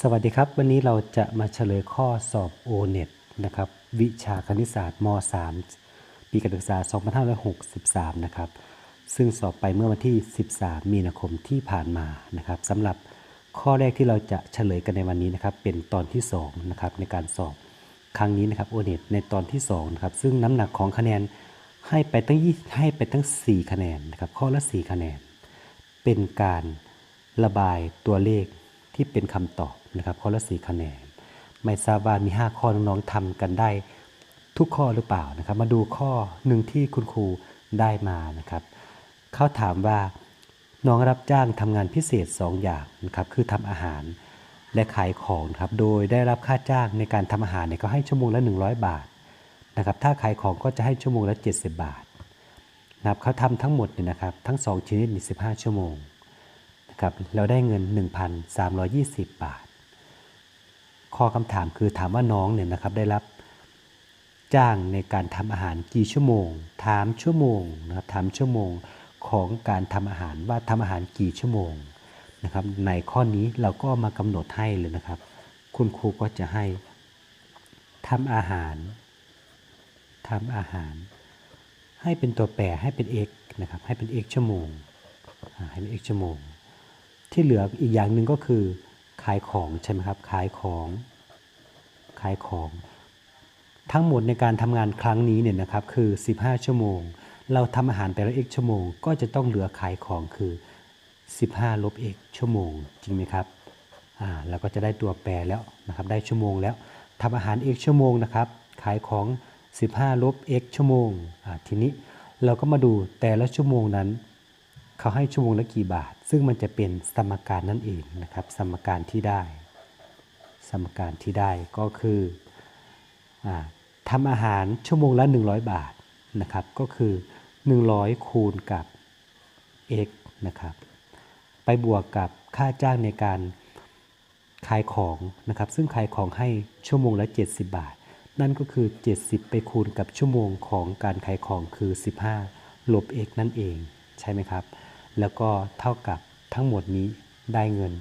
สวัสดีครับ วันนี้เราจะมาเฉลยข้อสอบ o n e t นะครับ วิชาคณิตศาสตร์ม .3 ปีการศึกษา 2563 นะครับ ซึ่งสอบไปเมื่อวันที่ 13 มีนาคมที่ผ่านมานะครับสำหรับข้อแรกที่เราจะเฉลยกันในวันนี้นะครับ เป็นตอนที่2นะครับในการสอบครั้งนี้นะครับ o n e t ในตอนที่2นะครับซึ่งน้ำหนักของคะแนนให้ไปตั้ง20ให้ไปตั้ง 4 คะแนนนะครับ ข้อละ 4 คะแนน เป็นการระบายตัวเลขที่เป็นคำตอบ นะครับข้อละสี่คะแนน ไม่ทราบว่ามี 5 ข้อน้องๆทำกันได้ทุกข้อหรือเปล่านะครับ มาดูข้อหนึ่งที่คุณครูได้มานะครับเขาถามว่าน้องรับจ้างทำงานพิเศษ 2 อย่างนะครับคือทำอาหารและขายของครับโดยได้รับค่าจ้างในการทำอาหารเนี่ยก็ให้ชั่วโมงละ 100 บาทนะครับถ้าขายของก็จะให้ชั่วโมงละ 70 บาทนะครับเขาทำทั้งหมดเนี่ยนะครับทั้ง 2 ชนิดมี15 ชั่วโมงนะครับเราได้เงิน 1,320 บาท ข้อคำถามคือถามว่าน้องเนี่ยนะครับได้รับจ้างในการทำอาหารกี่ชั่วโมง ถามชั่วโมงนะครับถามชั่วโมงของการทำอาหารว่าทำอาหารกี่ชั่วโมงนะครับในข้อนี้เราก็มากำหนดให้เลยนะครับ คุณครูก็จะให้ทำอาหารทำอาหาร ให้เป็นตัวแปรให้เป็น x นะครับให้เป็น x ชั่วโมงให้เป็น x ชั่วโมง ที่เหลืออีกอย่างหนึ่งก็คือ ขายของใช่ไหมครับ ขายของขายของ ทั้งหมดในการทำงานครั้งนี้เนี่ยนะครับคือ 15 ชั่วโมง เราทำอาหารแต่ละ x ชั่วโมง ก็จะต้องเหลือขายของคือ 15 ลบ x ชั่วโมง จริงไหมครับอ่าเราก็จะได้ตัวแปรแล้วนะครับได้ชั่วโมงแล้วทำอาหาร x ชั่วโมงนะครับขายของ 15 ลบ x ชั่วโมงอ่าทีนี้เราก็มาดูแต่ละชั่วโมงนั้น เขาให้ชั่วโมงละกี่บาท ซึ่งมันจะเป็นสมการนั่นเองนะครับ สมการที่ได้ สมการที่ได้ก็คืออทำอาหารชั่วโมงละ 100 บาทนะครับ ก็คือ 100 คูณกับ x นะครับ ไปบวกกับค่าจ้างในการขายของนะครับ ซึ่งขายของให้ชั่วโมงละ 70 บาท นั่นก็คือ 70 ไปคูณกับชั่วโมงของการขายของคือ 15 ลบ x นั่นเอง ใช่ไหมครับ แล้วก็เท่ากับทั้งหมดนี้ได้เงิน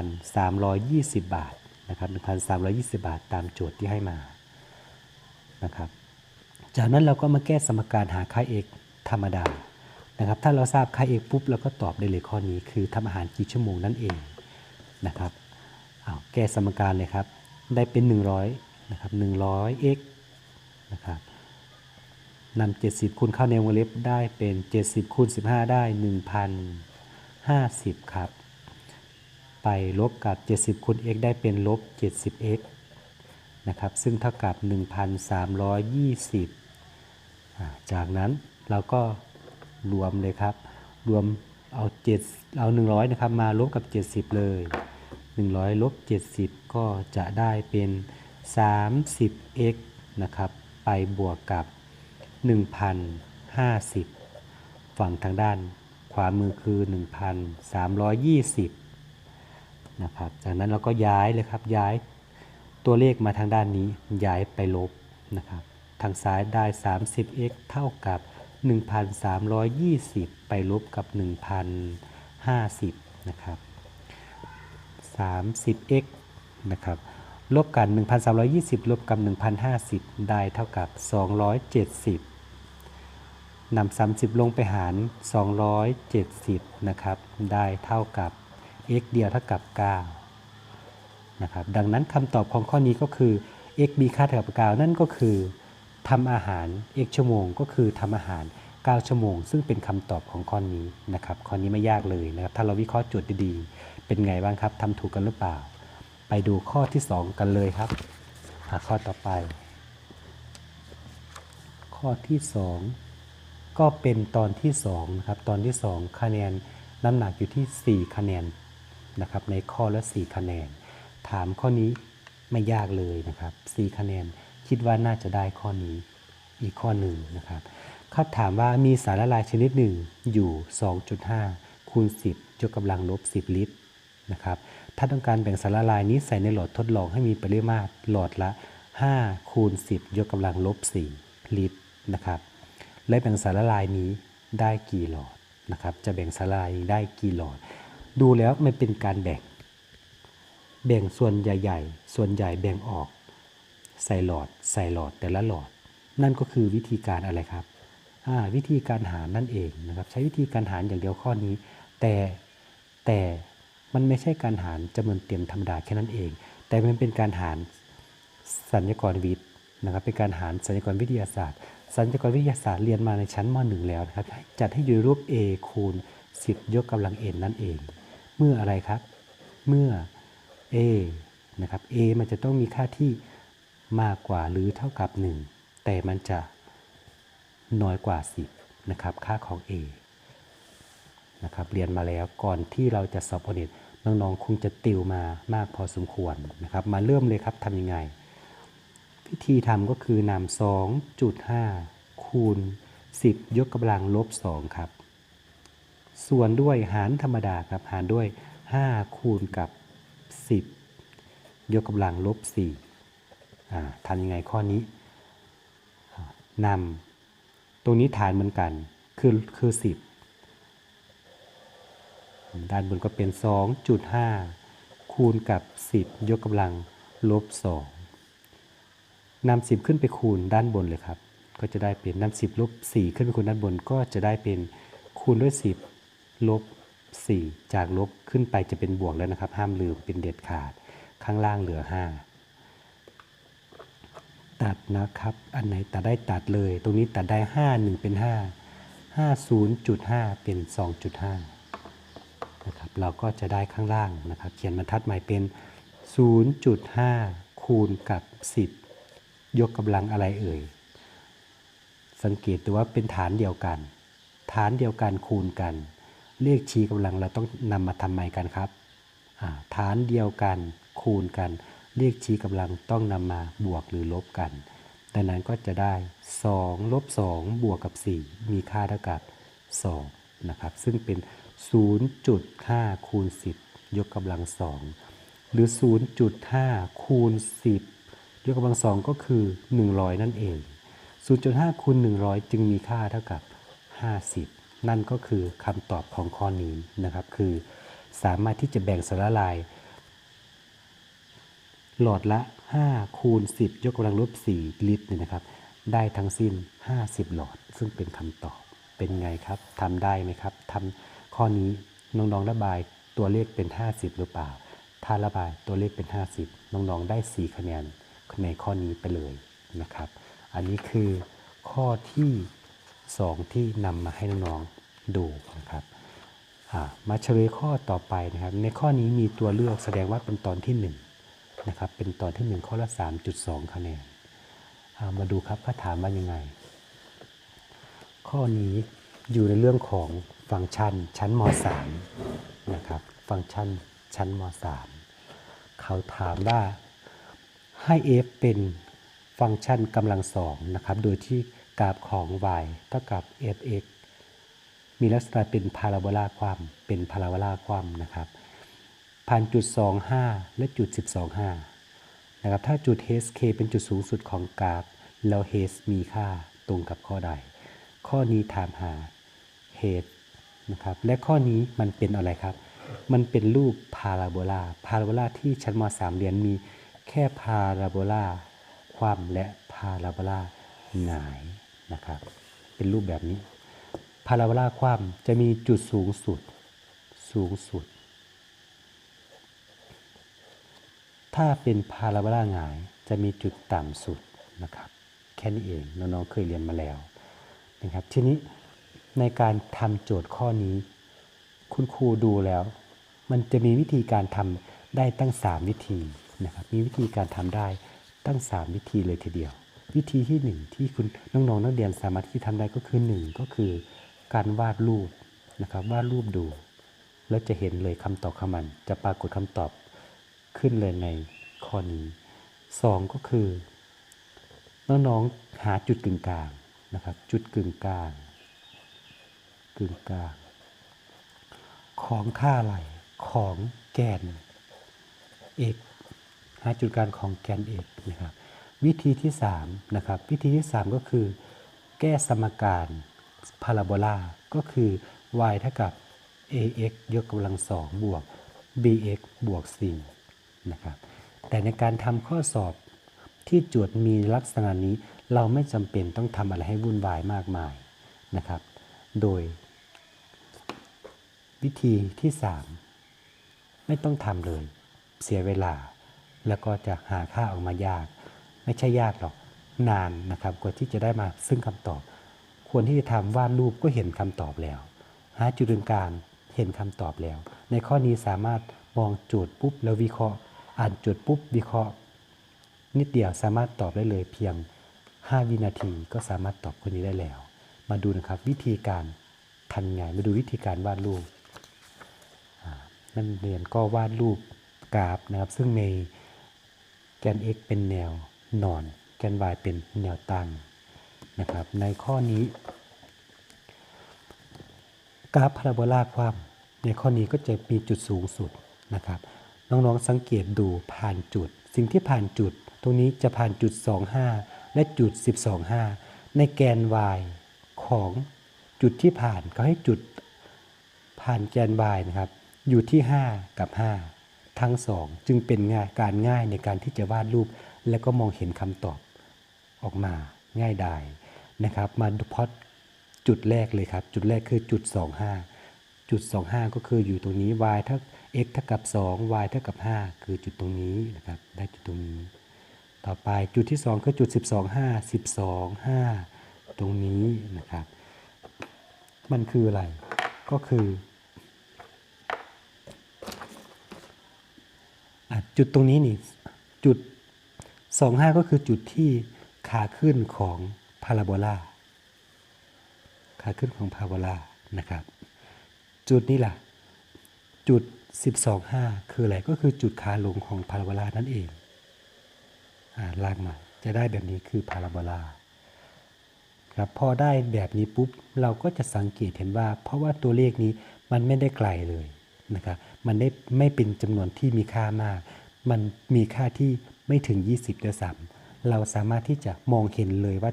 1,320 บาทนะครับ1,320 บาทตามโจทย์ที่ให้มานะครับจากนั้นเราก็มาแก้สมการหาค่า x ธรรมดานะครับถ้าเราทราบค่า x ปุ๊บเราก็ตอบได้เลยข้อนี้คือทำอาหารกี่ชั่วโมงนั่นเองนะครับเอาแก้สมการเลยครับ ได้เป็น 100นะครับ100 x นะครับ นำ70 คูณเข้าในวงเล็บได้เป็น 70 คูณ 15 ได้ 1,050 ครับ ไปลบกับ 70 คูณ x ได้เป็นลบ 70x นะครับ ซึ่งเท่ากับ 1,320อ่าจากนั้นเราก็รวมเลยครับ รวมเอา7เอา 100 นะครับ มาลบกับ 70 เลย 100 ลบ 70 ก็จะได้เป็น 30x นะครับ ไปบวกกับ 1,050 ฝั่งทางด้านขวามือคือ 1,320นะครับจากนั้นเราก็ย้ายเลยครับย้ายตัวเลขมาทางด้านนี้ย้ายไปลบนะครับทางซ้ายได้ 30x เท่ากับ 1,320 ไปลบกับ 1,050นะครับ 30x นะครับลบกัน 1,320 ลบกับ 1,050 ได้เท่ากับ 270 นำ 30 ลงไปหาร 270 นะครับ ได้เท่ากับ x เดียวเท่ากับ 9 นะครับ ดังนั้นคำตอบของข้อนี้ก็คือ x มีค่าเท่ากับ 9 นั่นก็คือทำอาหาร x ชั่วโมง ก็คือทำอาหาร 9 ชั่วโมง ซึ่งเป็นคำตอบของข้อนี้นะครับ ข้อนี้ไม่ยากเลยนะครับ ถ้าเราวิเคราะห์โจทย์ดีๆ เป็นไงบ้างครับทำถูกกันหรือเปล่า ไปดูข้อที่ 2 กันเลยครับหาข้อต่อไป ข้อที่ 2 ก็เป็นตอนที่2นะครับตอนที่ 2 คะแนนน้ำหนักอยู่ที่ 4 คะแนนนะครับในข้อละ 4 คะแนน ถามข้อนี้ไม่ยากเลยนะครับ 4 คะแนนคิดว่าน่าจะได้ข้อนี้อีกข้อหนึ่งนะครับเขาถามว่ามีสารละลายชนิดหนึ่งอยู่ 2.5 คูณ 10ยกกำลังลบ 10 ลิตรนะครับถ้าต้องการแบ่งสารละลายนี้ใส่ในหลอดทดลองให้มีปริมาตรหลอดละ 5 คูณ 10 ยกกำลังลบ 4 ลิตรนะครับ และแบ่งสารละลายนี้ได้กี่หลอดนะครับ จะแบ่งสารละลายได้กี่หลอด ดูแล้วไม่เป็นการแบ่ง แบ่งส่วนใหญ่ๆ ส่วนใหญ่แบ่งออก ใส่หลอด ใส่หลอดแต่ละหลอด นั่นก็คือวิธีการอะไรครับวิธีการหารนั่นเองนะครับ ใช้วิธีการหารอย่างเดียวข้อนี้ แต่แต่มันไม่ใช่การหารจำนวนเต็มธรรมดาแค่นั้นเอง แต่มันเป็นการหารสัญญกรวิทย์นะครับ เป็นการหารสัญญกรวิทยาศาสตร์ สัญญกรวิทยาศาสตร์เรียนมาในชั้นม .1 แล้วนะครับ จัดให้อยู่ในรูป a คูณ 10 ยกกำลัง n นั่นเอง เมื่ออะไรครับ เมื่อ a นะครับ a มันจะต้องมีค่าที่มากกว่าหรือเท่ากับ 1 แต่มันจะน้อยกว่า 10 นะครับ ค่าของ a นะครับ เรียนมาแล้วก่อนที่เราจะสอบโอเน็ตน้องๆ คงจะติวมามากพอสมควรนะครับ มาเริ่มเลยครับทำยังไง วิธีทำก็คือนำ2.5คูณ 10 ยกกำลังลบ2ครับ ส่วนด้วยหารธรรมดาครับหารด้วย 5 คูณกับ 10 ยกกำลังลบ4อ่ทำยังไงข้อนี้นำตรงนี้ฐานเหมือนกันคือคือ 10 ด้านบนก็เป็น 2.5 คูณกับ 10 ยกกำลังลบ2 นำ10ขึ้นไปคูณด้านบนเลยครับ ก็จะได้เป็นนำ10ลบ4ขึ้นไปคูณด้านบน ก็จะได้เป็นคูณด้วย10ลบ4จากลบขึ้นไปจะเป็นบวกแล้วนะครับ ห้ามลืมเป็นเด็ดขาด ข้างล่างเหลือ5ตัดนะครับ อันไหนตัดได้ตัดเลย ตรงนี้ตัดได้5 1เป็น5 5 0.5เป็น2.5นะครับเราก็จะได้ข้างล่างนะครับ เขียนบรรทัดใหม่เป็น 0.5 คูณกับ 10 ยกกำลังอะไรเอ่ย สังเกตดูว่าเป็นฐานเดียวกัน ฐานเดียวกันคูณกัน เลขชี้กำลังเราต้องนำมาทำใหม่กันครับ ฐานเดียวกันคูณกัน เลขชี้กำลังต้องนำมาบวกหรือลบกันดังนั้นก็จะได้ 2 ลบ 2 บวกกับ 4 มีค่าเท่ากับ 2 นะครับ ซึ่งเป็น 0.5 คูณ 10 ยกกำลัง 2 หรือ 0.5 คูณ 10 ยกกำลัง2ก็คือ 100 นั่นเอง 0.5คูณ100 จึงมีค่าเท่ากับ 50 นั่นก็คือคำตอบของข้อนี้นะครับ คือสามารถที่จะแบ่งสารละลาย หลอดละ 5 คูณ 10 ยกกำลังลบ 4 ลิตรเนี่ยนะครับ ได้ทั้งสิ้น 50 หลอด ซึ่งเป็นคำตอบเป็นไงครับทำได้ไหมครับทำข้อนี้น้องๆระบายตัวเลขเป็น 50 หรือเปล่า ถ้าระบายตัวเลขเป็น 50 น้องๆได้ 4 คะแนน ในข้อนี้ไปเลยนะครับ อันนี้คือข้อที่ 2 ที่นำมาให้น้องๆดูนะครับมาเฉลยข้อต่อไปนะครับ ในข้อนี้มีตัวเลือกแสดงว่าเป็นตอนที่1นะครับเป็นตอนที่ 1 ข้อละ 3.2 คะแนนมาดูครับว่าถามว่ายังไง ข้อนี้อยู่ในเรื่องของฟังก์ชันชั้นม .3 นะครับ ฟังก์ชันชั้นม .3 เขาถามว่า ให้ f เป็นฟังก์ชันกำลังสองนะครับ โดยที่กราฟของ y เท่ากับ fx มีลักษณะเป็นพาราโบลาความเป็นพาราโบลาความนะครับผ่านจุด 25 และจุด 125 นะครับ ถ้าจุด hk เป็นจุดสูงสุดของกราฟ แล้ว h มีค่าตรงกับข้อใด ข้อนี้ถามหา h นะครับ และข้อนี้มันเป็นอะไรครับ มันเป็นรูปพาราโบลา พาราโบลาที่ชั้นม .3 เรียนมี แค่พาราโบลาความและพาราโบลาหงายนะครับ เป็นรูปแบบนี้ พาราโบลาความจะมีจุดสูงสุดสูงสุด ถ้าเป็นพาราโบลาหงายจะมีจุดต่ำสุดนะครับ แค่นี้เองน้องๆเคยเรียนมาแล้วนะครับทีนี้ในการทำโจทย์ข้อนี้ คุณครูดูแล้ว มันจะมีวิธีการทำได้ตั้ง 3 วิธี นะครับมีวิธีการทำได้ตั้ง 3 วิธีเลยทีเดียว วิธีที่ 1 ที่คุณน้องๆนักเรียนสามารถที่ทำได้ก็คือ 1 ก็คือ การวาดรูปนะครับวาดรูปดู แล้วจะเห็นเลยคำตอบคำมัน จะปรากฏคำตอบขึ้นเลยในข้อนี้ 2 ก็คือ น้องๆหาจุดกึ่งกลางนะครับจุดกึ่งกลางกึ่งกลางของค่าอะไรของแกน x หาจุดกลางของแกน x นะครับ วิธีที่3นะครับวิธีที่ 3 ก็คือ แก้สมการพาราโบลาก็คือ y เท่ากับ ax ยกกำลังสองบวก bx บวก4นะครับแต่ในการทำข้อสอบที่โจทย์มีลักษณะนี้เราไม่จำเป็นต้องทำอะไรให้วุ่นวายมากมายนะครับ โดย วิธีที่ 3 ไม่ต้องทำเลย เสียเวลา แล้วก็จะหาค่าออกมายาก ไม่ใช่ยากหรอกนานนะครับกว่าที่จะได้มาซึ่งคำตอบ ควรที่จะทำวาดรูปก็เห็นคำตอบแล้ว หาจุดตรงกลางเห็นคำตอบแล้ว ในข้อนี้สามารถมองจทย์ปุ๊บแล้ววิเคราะห์ อ่านจทย์ปุ๊บวิเคราะห์ นิดเดียวสามารถตอบได้เลยเพียง 5 วินาทีก็สามารถตอบคนนี้ได้แล้ว มาดูนะครับวิธีการทันไงมาดูวิธีการวาดรูปอ่นเรียนก็วาดรูปกราฟนะครับ ซึ่งใน แกน x เป็นแนวนอน แกน y เป็นแนวตั้งนะครับ ในข้อนี้ กราฟพาราโบลาความในข้อนี้ก็จะมีจุดสูงสุดนะครับ น้องๆสังเกตดูผ่านจุด สิ่งที่ผ่านจุด ตรงนี้จะผ่านจุด 25 และจุด 125 ในแกน y ของจุดที่ผ่านก็ให้จุดผ่านแกน y นะครับ อยู่ที่ 5 กับ 5 ทั้ง2จึงเป็นง่ายการง่ายในการที่จะวาดรูป และก็มองเห็นคำตอบออกมาง่ายดายนะครับ มาดูพอดจุดแรกเลยครับ จุดแรกคือจุด 25 จุด 25 ก็คืออยู่ตรงนี้ y เท่า x เท่ากับ 2 y เท่ากับ 5 คือจุดตรงนี้นะครับ ได้จุดตรงนี้ ต่อไปจุดที่ 2 คือจุด 12 5 12 5 ตรงนี้นะครับ มันคืออะไร ก็คืออะ จุดตรงนี้นี่จุด 25 ก็คือจุดที่ขาขึ้นของพาราโบลาขาขึ้นของพาราโบลานะครับ จุดนี้ล่ะ จุด 12.5 คืออะไรก็คือจุดขาลงของพาราโบลานั่นเองอ่าลากมาจะได้แบบนี้คือพาราโบลาครับพอได้แบบนี้ปุ๊บเราก็จะสังเกตเห็นว่า เพราะว่าตัวเลขนี้มันไม่ได้ไกลเลยนะครับมันได้ไม่เป็นจำนวนที่มีค่ามาก มันมีค่าที่ไม่ถึง 20ด้วยซ้ำเราสามารถที่จะมองเห็นเลยว่า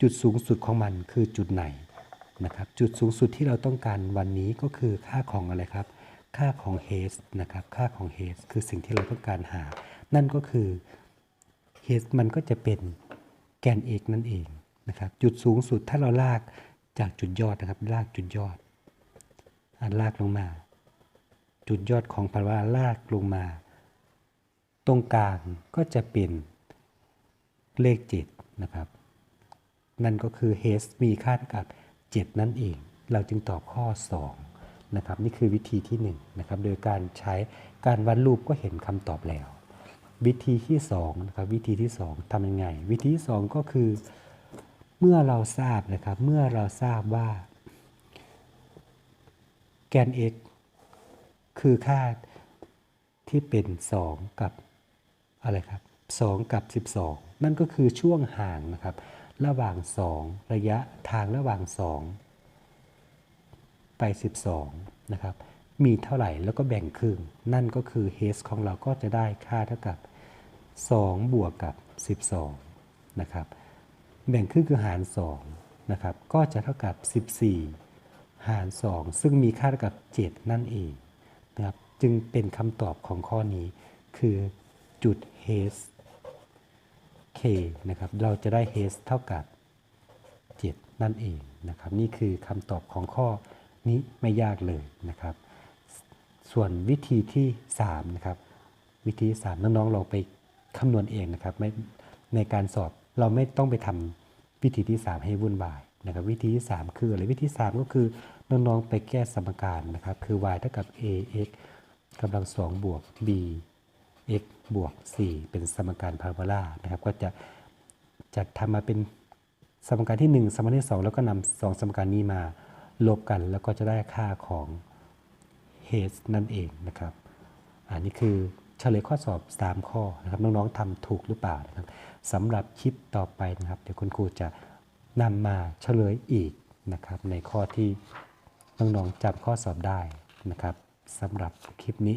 จุดสูงสุดของมันคือจุดไหนนะครับจุดสูงสุดที่เราต้องการวันนี้ก็คือค่าของอะไรครับ ค่าของ h นะครับค่าของ h คือสิ่งที่เราต้องการหา นั่นก็คือ h มันก็จะเป็นแกน x นั่นเองนะครับจุดสูงสุดถ้าเราลากจากจุดยอดนะครับลากจุดยอดอะลากลงมา จุดยอดของพาราโบลาลากลงมา ตรงกลางก็จะเป็นเลข 7 นะครับ นั่นก็คือ h มีค่าเท่ากับ 7 นั่นเอง เราจึงตอบข้อ 2 นะครับ นี่คือวิธีที่ 1 นะครับ โดยการใช้การวาดรูปก็เห็นคำตอบแล้ว วิธีที่2นะครับ วิธีที่ 2ทำยังไง วิธีที่ 2 ก็คือ เมื่อเราทราบนะครับ เมื่อเราทราบว่า แกน x คือค่าที่เป็น 2 กับ อะไรครับ2กับ 12 นั่นก็คือช่วงห่างนะครับ ระหว่าง 2 ระยะทางระหว่าง 2 ไป 12 นะครับ มีเท่าไหร่แล้วก็แบ่งครึ่ง นั่นก็คือ h ของเราก็จะได้ค่าเท่ากับ 2 บวกกับ 12 นะครับ แบ่งครึ่งคือหาร 2 นะครับ ก็จะเท่ากับ 14 หาร 2 ซึ่งมีค่าเท่ากับ 7 นั่นเองนะครับ จึงเป็นคำตอบของข้อนี้คือ จุด h k นะครับ เราจะได้ h เท่ากับ 7 นั่นเองนะครับ นี่คือคำตอบของข้อนี้ไม่ยากเลยนะครับ ส่วนวิธีที่ 3 นะครับ วิธีที่3น้องๆลองไปคำนวณเองนะครับไม่ในการสอบเราไม่ต้องไปทำวิธีที่ 3 ให้วุ่นวายนะครับ วิธีที่ 3 คืออะไรวิธี 3 ก็คือน้องๆ ไปแก้สมการนะครับ คือ y เท่ากับ ax กำลัง 2 บวก b x บวก 4 เป็นสมการพาราโบลานะครับ ก็จะจะทำมาเป็นสมการที่ 1 สมการที่ 2 แล้วก็นำสองสมการนี้มาลบกันแล้วก็จะได้ค่าของ h นั่นเองนะครับ อันนี้คือเฉลยข้อสอบ 3 ข้อนะครับน้องๆทำถูกหรือเปล่านะครับสำหรับคลิปต่อไปนะครับ เดี๋ยวคุณครูจะนำมาเฉลยอีกนะครับในข้อที่น้องๆจำข้อสอบได้นะครับสำหรับคลิปนี้